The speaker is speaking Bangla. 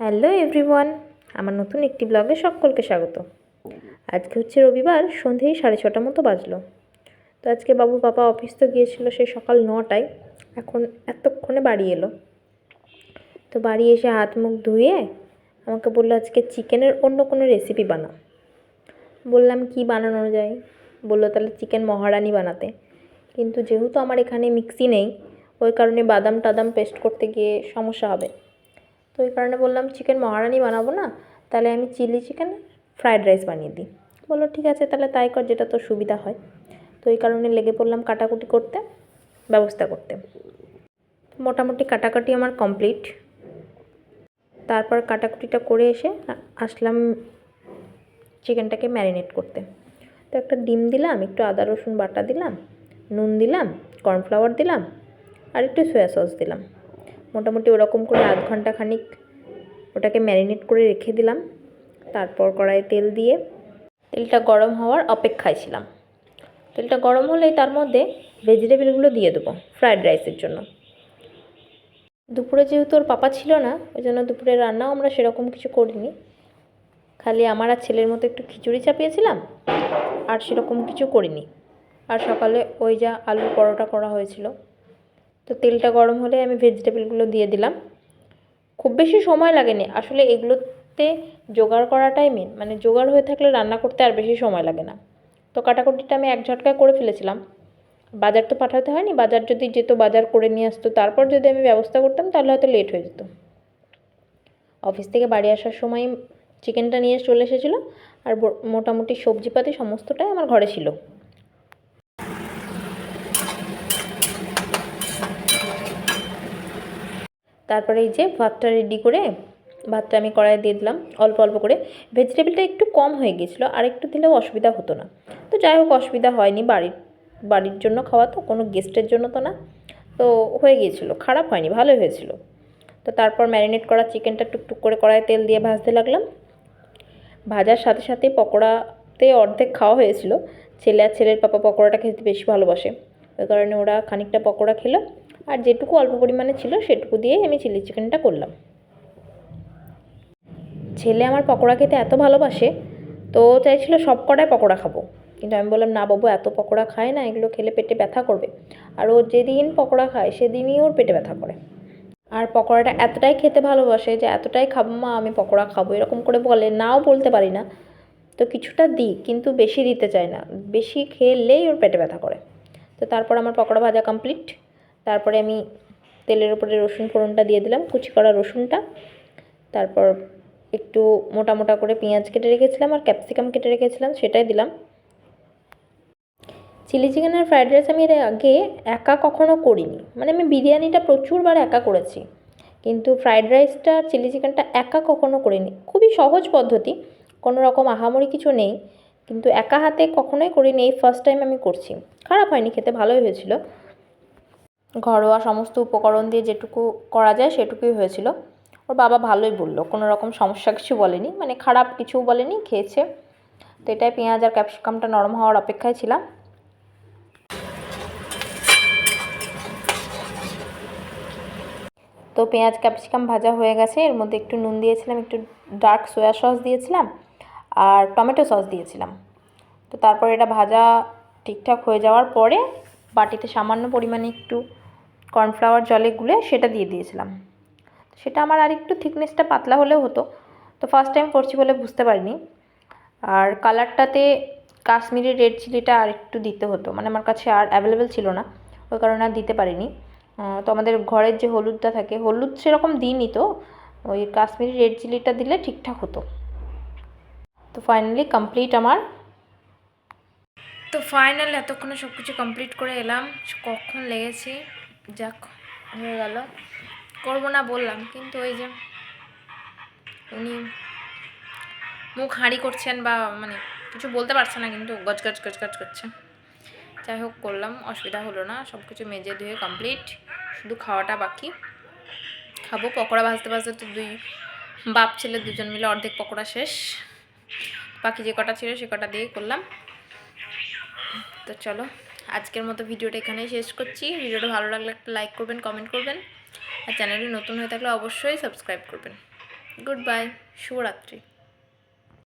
হ্যালো এভরিওয়ান, আমার নতুন একটি ব্লগে সকলকে স্বাগত। আজকে হচ্ছে রবিবার, সন্ধেই সাড়ে ছটা মতো বাজলো। তো আজকে বাবু পাপা অফিস তো গিয়েছিল সেই সকাল নটায়, এখন এতক্ষণে বাড়ি এলো। তো বাড়ি এসে হাত মুখ ধুয়ে আমাকে বলল, আজকে চিকেনের অন্য কোনো রেসিপি বানাও। বললাম, কি বানানো যায়? বলল, তাহলে চিকেন মহারানি বানাতে। কিন্তু যেহেতু আমার এখানে মিক্সি নেই, ওই কারণে বাদাম টাদাম পেস্ট করতে গিয়ে সমস্যা হবে। তো ওই কারণে বললাম চিকেন মহারানি বানাবো না, তাহলে আমি চিলি চিকেন ফ্রায়েড রাইস বানিয়ে দিই। বলল, ঠিক আছে, তাহলে তাই কর, যেটা তোর সুবিধা হয়। তো ওই কারণে লেগে পড়লাম কাটাকুটি করতে, ব্যবস্থা করতে। মোটামুটি কাটাকাটি আমার কমপ্লিট তারপর কাটাকুটিটা করে এসে আসলাম চিকেনটাকে ম্যারিনেট করতে। তো একটা ডিম দিলাম, একটু আদা, রসুন বাটা দিলাম, নুন দিলাম কর্নফ্লাওয়ার দিলাম, আর একটু সয়া সস দিলাম। মোটামুটি ওরকম করে আধ ঘণ্টা খানিক ওটাকে ম্যারিনেট করে রেখে দিলাম। তারপর কড়াইয়ে তেল দিয়ে তেলটা গরম হওয়ার অপেক্ষায় ছিলাম। তেলটা গরম হলেই তার মধ্যে ভেজিটেবলগুলো দিয়ে দেবো ফ্রায়েড রাইসের জন্য। দুপুরে যেহেতু ওর পাপা ছিল না, ওই জন্য দুপুরে রান্নাও আমরা সেরকম কিছু করিনি। খালি আমার আর ছেলের মতো একটু খিচুড়ি চাপিয়েছিলাম, আর সেরকম কিছু করিনি। আর সকালে ওই যা আলুর পরোটা করা হয়েছিল তো তেলটা গরম হলে আমি ভেজিটেবলগুলো দিয়ে দিলাম। খুব বেশি সময় লাগেনি। আসলে এগুলোতে জোগাড় করাটাই মেন মানে জোগাড় হয়ে থাকলে রান্না করতে আর বেশি সময় লাগে না। তো কাটাকুটিটা আমি এক ঝটকায় করে ফেলেছিলাম। বাজার তো পাঠাতে হয়নি। বাজার যদি যেত, বাজার করে নিয়ে আসতো। তারপর যদি আমি ব্যবস্থা করতাম, তাহলে হয়তো লেট হয়ে যেত। অফিস থেকে বাড়ি আসার সময় চিকেনটা নিয়ে চলে এসেছিল। আর মোটামুটি সবজিপাতি সমস্তটাই আমার ঘরে ছিল। তারপরে এই যে ভাতটা রেডি করে ভাতটা আমি কড়াইয়ে দিয়ে দিলাম, অল্প অল্প করে। ভেজিটেবলটা একটু কম হয়ে গিয়েছিল আর একটু দিলেও অসুবিধা হতো না। তো যাই হোক, অসুবিধা হয়নি বাড়ির বাড়ির জন্য খাওয়া তো, কোনো গেস্টের জন্য তো না। তো হয়ে গিয়েছিল, খারাপ হয়নি ভালো হয়েছিল। তো তারপর ম্যারিনেট করা চিকেনটা টুকটুক করে কড়াইয়ে তেল দিয়ে ভাজতে লাগলাম। ভাজার সাথে সাথে পকোড়াতে অর্ধেক খাওয়া হয়েছিল। ছেলে আর ছেলের পাপা পকোড়াটা খেতে বেশি ভালোবাসে। ওই কারণে ওরা খানিকটা পকোড়া খেলো। আর যেটুকু অল্প পরিমাণে ছিল সেটুকু দিয়েই আমি চিলি চিকেনটা করলাম। ছেলে আমার পকোড়া খেতে এত ভালোবাসে, তো চাইছিল সব কটায় পকোড়া খাব। কিন্তু আমি বললাম, না বাবু, এত পকোড়া খায় না, এগুলো খেলে পেটে ব্যথা করবে। আর ও যেদিন পকোড়া খায় সেদিনই ওর পেটে ব্যথা করে। আর পকোড়াটা এতটাই খেতে ভালোবাসে যে এতটাই খাব, মা, আমি পকোড়া খাব। এরকম করে বলে, নাও বলতে পারি না। তো কিছুটা দিই, কিন্তু বেশি দিতে চায় না। বেশি খেলেই ওর পেটে ব্যথা করে। তো তারপর আমার পকোড়া ভাজা কমপ্লিট তারপরে আমি তেলের উপরে রসুন ফোড়নটা দিয়ে দিলাম, কুচি করা রসুনটা। তারপর একটু মোটা মোটা করে পেঁয়াজ কেটে রেখেছিলাম আর ক্যাপসিকাম কেটে রেখেছিলাম, সেটাই দিলাম। চিলি চিকেন আর ফ্রাইড রাইস আমি এর আগে একা কখনো করিনি। মানে আমি বিরিয়ানিটা প্রচুরবার একা করেছি। কিন্তু ফ্রাইড রাইসটা চিলি চিকেনটা একা কখনো করিনি। খুবই সহজ পদ্ধতি, কোনো রকম আহামরি কিছু নেই। কিন্তু একা হাতে কখনোই করিনি, এই ফার্স্ট টাইম আমি করছি। খারাপ হয়নি, খেতে ভালোই হয়েছিল। ঘরোয়া সমস্ত উপকরণ দিয়ে যেটুকু করা যায় সেটুকুই হয়েছিল। ওর বাবা ভালোই বলল, কোনো রকম সমস্যা কিছু বলেনি মানে খারাপ কিছু বলেনি, খেয়েছে। তো এটাই পেঁয়াজ আর ক্যাপসিকামটা নরম হওয়ার অপেক্ষায় ছিলাম। তো পেঁয়াজ, ক্যাপসিকাম ভাজা হয়ে গেছে। এর মধ্যে একটু নুন দিয়েছিলাম, একটু ডার্ক সোয়া সস দিয়েছিলাম আর টমেটো সস দিয়েছিলাম। তো তারপর এটা ভাজা ঠিকঠাক হয়ে যাওয়ার পরে বাটিতে সামান্য পরিমাণে একটু কর্নফ্লাওয়ার জলে গুলে সেটা দিয়ে দিয়েছিলাম। সেটা আমার আর একটু থিকনেসটা পাতলা হলেও হতো। তো ফার্স্ট টাইম করছি বলে বুঝতে পারিনি। আর কালারটাতে কাশ্মীরি রেড চিলিটা আর একটু দিতে হতো। মানে আমার কাছে আর অ্যাভেলেবেল ছিল না। ওই কারণে আর দিতে পারিনি। তো আমাদের ঘরের যে হলুদটা থাকে, হলুদ সেরকম দিইনি তো। ওই কাশ্মীরি রেড চিলিটা দিলে ঠিকঠাক হতো। তো ফাইনালি কমপ্লিট আমার। তো ফাইনাল এতক্ষণে সব কিছু কমপ্লিট করে এলাম। কখন লেগেছে? যাক, হয়ে গেল। করব না বললাম, কিন্তু ওই যে উনি মুখ হাঁড়ি করছেন বা মানে কিছু বলতে পারছে না, কিন্তু গজ গজ গজ গজ করছে। যাই হোক, করলাম, অসুবিধা হলো না সব কিছু মেজে ধুয়ে কমপ্লিট শুধু খাওয়াটা বাকি। খাব, পকোড়া ভাজতে ভাজতে তো দুই বাপ ছেলে দুজন মিলে অর্ধেক পকোড়া শেষ। বাকি যে কটা ছিল সে কটা দিয়েই করলাম। তো চলো। আজকের মতো ভিডিওটা এখানেই শেষ করছি। ভিডিওটা ভালো লাগলে একটা লাইক করবেন কমেন্ট করবেন। আর চ্যানেলে নতুন হয়ে থাকলে অবশ্যই সাবস্ক্রাইব করবেন। গুড বাই শুভরাত্রি।